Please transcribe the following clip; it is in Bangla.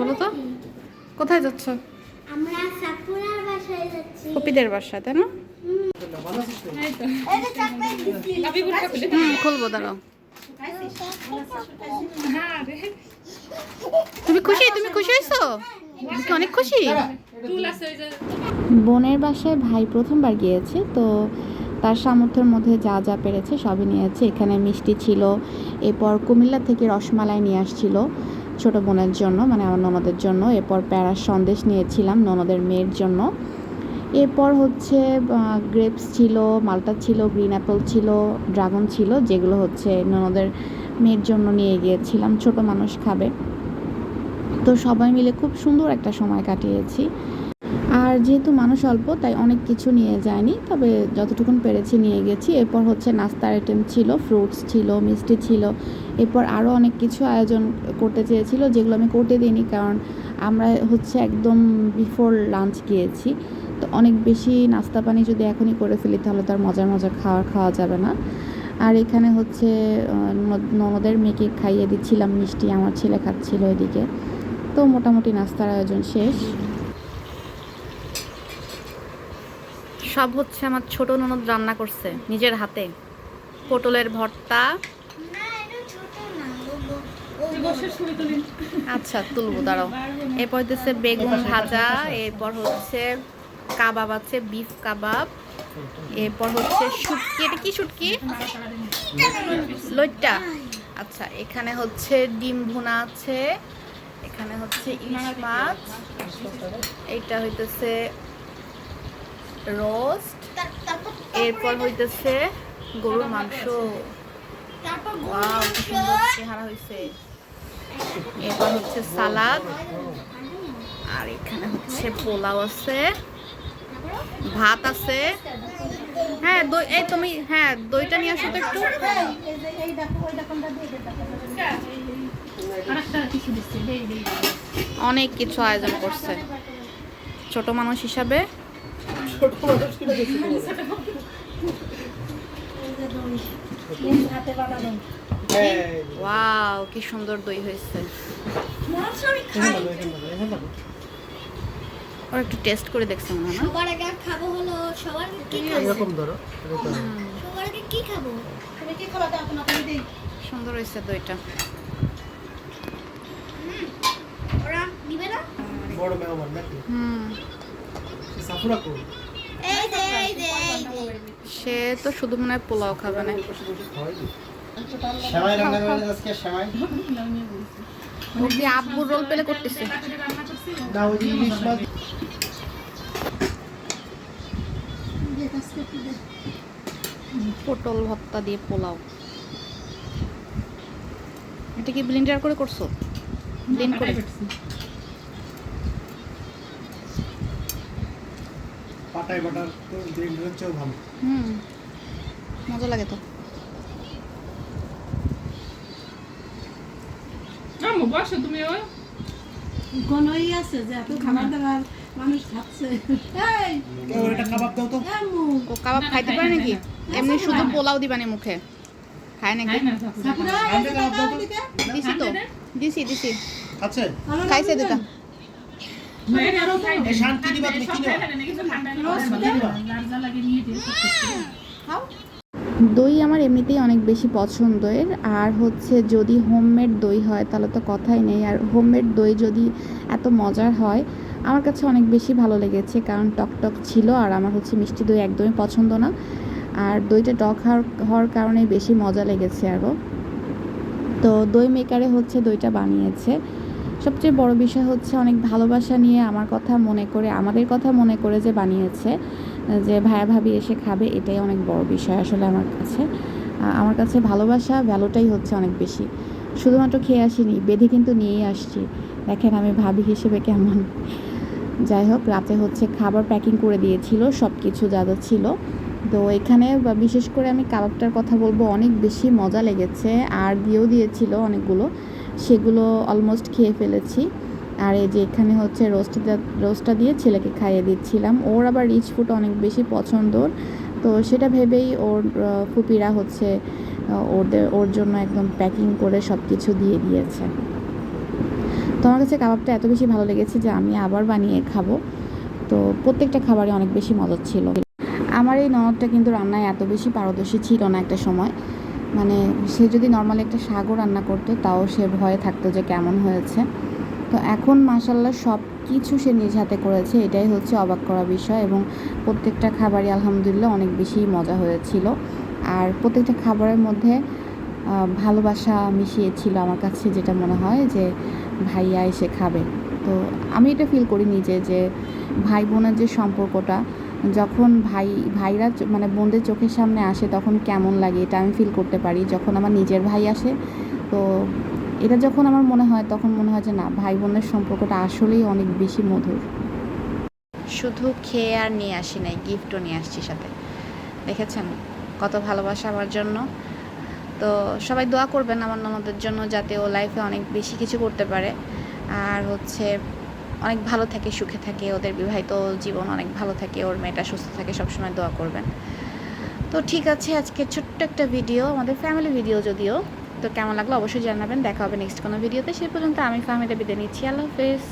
বলো তো। কোথায় যাচ্ছ? আমরা সাকুরার বাসায় যাচ্ছি। কপিদের বাসা তাই না? হুম খুলবো দাঁড়াও। তুমি খুশি? তুমি খুশি হয়েছো? অনেক খুশি? বোনের বাসায় ভাই প্রথমবার গিয়েছে তো তার সামর্থ্যের মধ্যে যা যা পেরেছে সবই নিয়েছে এখানে মিষ্টি ছিল, এরপর কুমিল্লা থেকে রসমালাই নিয়ে আসছিল ছোট বোনের জন্য মানে আমার ননদের জন্য। এরপর প্যারার সন্দেশ নিয়েছিলাম ননদের মেয়ের জন্য। এরপর হচ্ছে গ্রেপস ছিল, মালটা ছিল, গ্রিন অ্যাপেল ছিল, ড্রাগন ছিল, যেগুলো হচ্ছে ননদের মেয়ের জন্য নিয়ে গিয়েছিলাম। ছোট মানুষ খাবে। তো সবাই মিলে খুব সুন্দর একটা সময় কাটিয়েছি। যেহেতু মানুষ অল্প, তাই অনেক কিছু নিয়ে যায়নি। তবে যতটুকুন পেরেছি নিয়ে গেছি। এরপর হচ্ছে নাস্তার আইটেম ছিল ফ্রুটস ছিল, মিষ্টি ছিল। এরপর আরও অনেক কিছু আয়োজন করতে চেয়েছিল, যেগুলো আমি করতে দিইনি, কারণ আমরা হচ্ছে একদম বিফোর লাঞ্চ গিয়েছি। তো অনেক বেশি নাস্তা পানি যদি এখনই করে ফেলি, তাহলে তো আর মজার মজার খাওয়ার খাওয়া যাবে না। আর এখানে হচ্ছে ননদের মেয়েকে খাইয়ে দিচ্ছিলাম, মিষ্টি আমার ছেলে খাচ্ছিল এদিকে। তো মোটামুটি নাস্তার আয়োজন শেষ। সব হচ্ছে আমার ছোট ননদ রান্না করছে, নিজের হাতে। পটলের ভর্তা। আচ্ছা তুলবো, দাঁড়াও। এরপর হচ্ছে বেগুন ভাজা, এরপর হচ্ছে কাবাব আছে, বিফ কাবাব। এরপর হচ্ছে শুটকি, এটা কি শুটকি? লইট্টা। আচ্ছা এখানে হচ্ছে ডিম ভুনা আছে, এখানে হচ্ছে ইলিশ মাছ। এইটা হইতেছে রোস্ট, এরপর হইতেছে গরুর মাংস। চেহারা হয়েছে এরপর হচ্ছে সালাদ। আর এখানে হচ্ছে পোলাও আছে, ভাত আছে। হ্যাঁ দই, এই তুমি হ্যাঁ দইটা নিয়ে আসো তো একটু। অনেক কিছু আয়োজন করছে, ছোট মানুষ হিসাবে। ওয়াও কি সুন্দর দই হয়েছে। ওরা একটু টেস্ট করে দেখছে মনে হয় না? সবার আগে খাব হলো সবার কি খাব? এরকম ধরো সবার আগে কি খাব? সুন্দর হয়েছে দইটা। ওরা নিবে না? বড় মেহমান নাকি? হুম। সাফুরা কো এই যে এই যে এই যে সে তো শুধু মনে হয় পোলাও খাবে না। আব্বুর রোল পেলে করতেছে। পটল ভর্তা দিয়ে পোলাও। এটা কি ব্লেন্ডার করে করছ? ব্লেন্ড করে পাটায় বাটার তো দিন হচ্ছেও ভালো। হুম মজা লাগে তো। আম্মু বসো তুমি ওই। কোনোই আছে যে এত খাবার দাবার মানুষ খাচ্ছে। এই! এটা কাবাব দাও তো। আম্মু ও কাবাব খাইতে পারে নাকি? এমনি শুধু পোলাও দিবানি মুখে। খায় নাকি? দিছি তো। দিছি দিছি। আছে খাইছে দুটা মেয়ের আরও খাই এই দই আমার এমনিতেই অনেক বেশি পছন্দের, আর হচ্ছে যদি হোমমেড দই হয়, তাহলে তো কথাই নেই। আর হোমমেড দই যদি এত মজার হয়, আমার কাছে অনেক বেশি ভালো লেগেছে, কারণ টক টক ছিল, আর আমার হচ্ছে মিষ্টি দই একদমই পছন্দ না। আর দইটা টক হওয়ার কারণে বেশি মজা লেগেছে আরও। তো দই মেকারে হচ্ছে দইটা বানিয়েছে। সবচেয়ে বড় বিষয় হচ্ছে অনেক ভালোবাসা নিয়ে আমার কথা মনে করে, আমাদের কথা মনে করে যে বানিয়েছে, যে ভাইয়া ভাবি এসে খাবে, এটাই অনেক বড় বিষয় আসলে আমার কাছে। আমার কাছে ভালোবাসা ভ্যালুটাই হচ্ছে অনেক বেশি। শুধুমাত্র খেয়ে আসিনি, বেঁধে কিন্তু নিয়েই আসছি। দেখেন আমি ভাবি হিসেবে কেমন। যাই হোক, রাতে হচ্ছে খাবার প্যাকিং করে দিয়েছিল সব কিছু যা যা ছিল। তো এখানে বিশেষ করে আমি কাবাবটার কথা বলব, অনেক বেশি মজা লেগেছে, আর দিয়েও দিয়েছিল অনেকগুলো। সেগুলো অলমোস্ট খেয়ে ফেলেছি। আর এই যে এখানে হচ্ছে রোস্টটা রোস্টটা দিয়ে ছেলেকে খাইয়ে দিচ্ছিলাম। ওর আবার রিচ ফুড অনেক বেশি পছন্দর। তো সেটা ভেবেই ওর ফুপিরা হচ্ছে ওদের, ওর জন্য একদম প্যাকিং করে সব কিছু দিয়ে দিয়েছে। তো আমার কাছে কাবাবটা এত বেশি ভালো লেগেছে যে আমি আবার বানিয়ে খাব। তো প্রত্যেকটা খাবারই অনেক বেশি মজার ছিল। আমার এই ননদটা কিন্তু রান্নায় এত বেশি পারদর্শী ছিল না একটা সময়। মানে সে যদি নর্মালি একটা শাকও রান্না করতো, তাও সে ভয়ে থাকতো যে কেমন হয়েছে। তো এখন মাসাল্লাহ সব কিছু সে নিজ হাতে করেছে, এটাই হচ্ছে অবাক করা বিষয় এবং প্রত্যেকটা খাবারই আলহামদুলিল্লাহ অনেক বেশি মজা হয়েছিল। আর প্রত্যেকটা খাবারের মধ্যে ভালোবাসা মিশিয়েছিল আমার কাছে যেটা মনে হয় যে ভাইয়া এসে খাবে। তো আমি এটা ফিল করি নিজে যে ভাই বোনের যে সম্পর্কটা যখন ভাই, ভাইরা মানে বোনদের চোখের সামনে আসে তখন কেমন লাগে এটা আমি ফিল করতে পারি। যখন আমার নিজের ভাই আসে, তো এটা যখন আমার মনে হয় তখন মনে হয় যে না ভাই বোনের সম্পর্কটা আসলেই অনেক বেশি মধুর। শুধু খেয়ে আর নিয়ে আসি নাই গিফটও নিয়ে আসছি সাথে। দেখেছেন? কত ভালোবাসা আমার জন্য। তো সবাই দোয়া করবেন আমার ননদের জন্য যাতে ও লাইফে অনেক বেশি কিছু করতে পারে। আর হচ্ছে অনেক ভালো থাকে, সুখে থাকে, ওদের বিবাহিত জীবন অনেক ভালো থাকে, ওর মেয়েটা সুস্থ থাকে, সবসময় দোয়া করবেন। তো ঠিক আছে, আজকে ছোট্ট একটা ভিডিও আমাদের ফ্যামিলি ভিডিও যদিও। তো কেমন লাগল অবশ্যই জানাবেন, দেখা হবে নেক্সট কোনো ভিডিওতে সেই পর্যন্ত আমি ফ্যামিলিটা বিদায় নিচ্ছি, আল্লাহ হাফেজ।